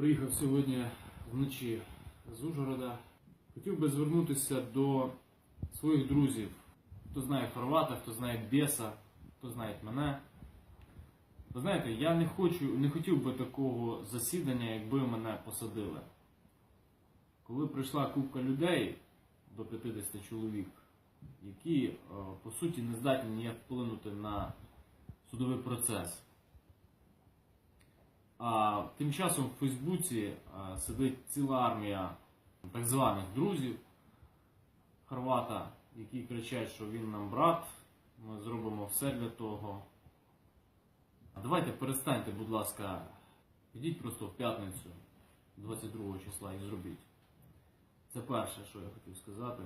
Приїхав сьогодні вночі з Ужгорода. Хотів би звернутися до своїх друзів. Хто знає Хорвата, хто знає Беса, хто знає мене. Ви знаєте, я не хочу, не хотів би такого засідання, якби мене посадили. Коли прийшла купка людей до 50 чоловік, які е, по суті не здатні ніяк вплинути на судовий процес. А тим часом в Фейсбуці а, сидить ціла армія так званих друзів Хорвата, які кричать, що він нам брат, ми зробимо все для того. Давайте перестаньте, будь ласка, підіть просто в п'ятницю 22 числа і зробіть. Це перше, що я хотів сказати.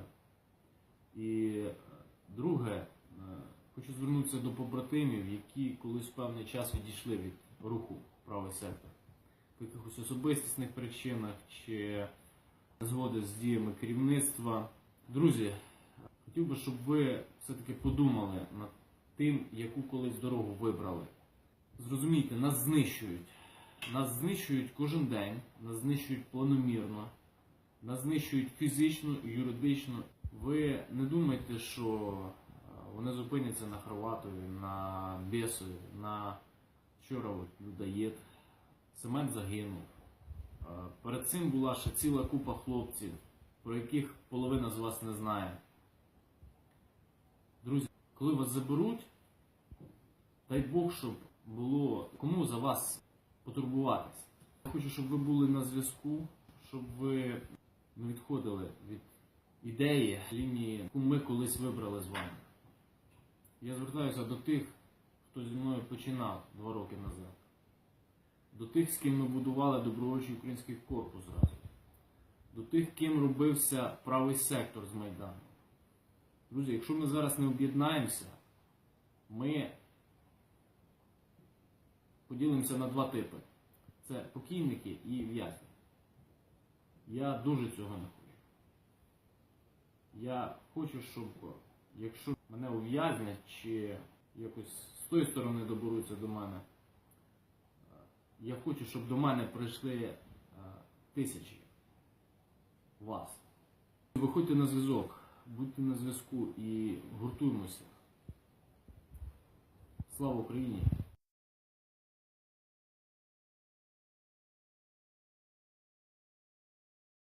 І е, друге, е, хочу звернутися до побратимів, які колись певний час відійшли від руху правий сектор. По якихось особистісних причинах чи згоди з діями керівництва. Друзі, хотів би, щоб ви все-таки подумали над тим, яку колись дорогу вибрали. Зрозумійте, нас знищують. Нас знищують кожен день, нас знищують планомірно, нас знищують фізично і юридично. Ви не думайте, що вони зупиняться на Хорватові, на Бесові, на от людоєд. Семен загинув. Е, Перед цим була ще ціла купа хлопців, про яких половина з вас не знає. Друзі, коли вас заберуть, дай Бог, щоб було кому за вас потурбуватися. Я хочу, щоб ви були на зв'язку, щоб ви не відходили від ідеї, лінії, яку ми колись вибрали з вами. Я звертаюся до тих, хто зі мною починав два роки назад. До тих, з ким ми будували добровольчий український корпус разом. До тих, ким робився правий сектор з Майдану. Друзі, якщо ми зараз не об'єднаємося, ми поділимося на два типи: це покійники і в'язні. Я дуже цього не хочу. Я хочу, щоб якщо мене ув'язнять чи якось з тої сторони доберуться до мене, е, я хочу, щоб до мене прийшли е, тисячі вас. Виходьте на зв'язок, будьте на зв'язку і гуртуємося. Слава Україні!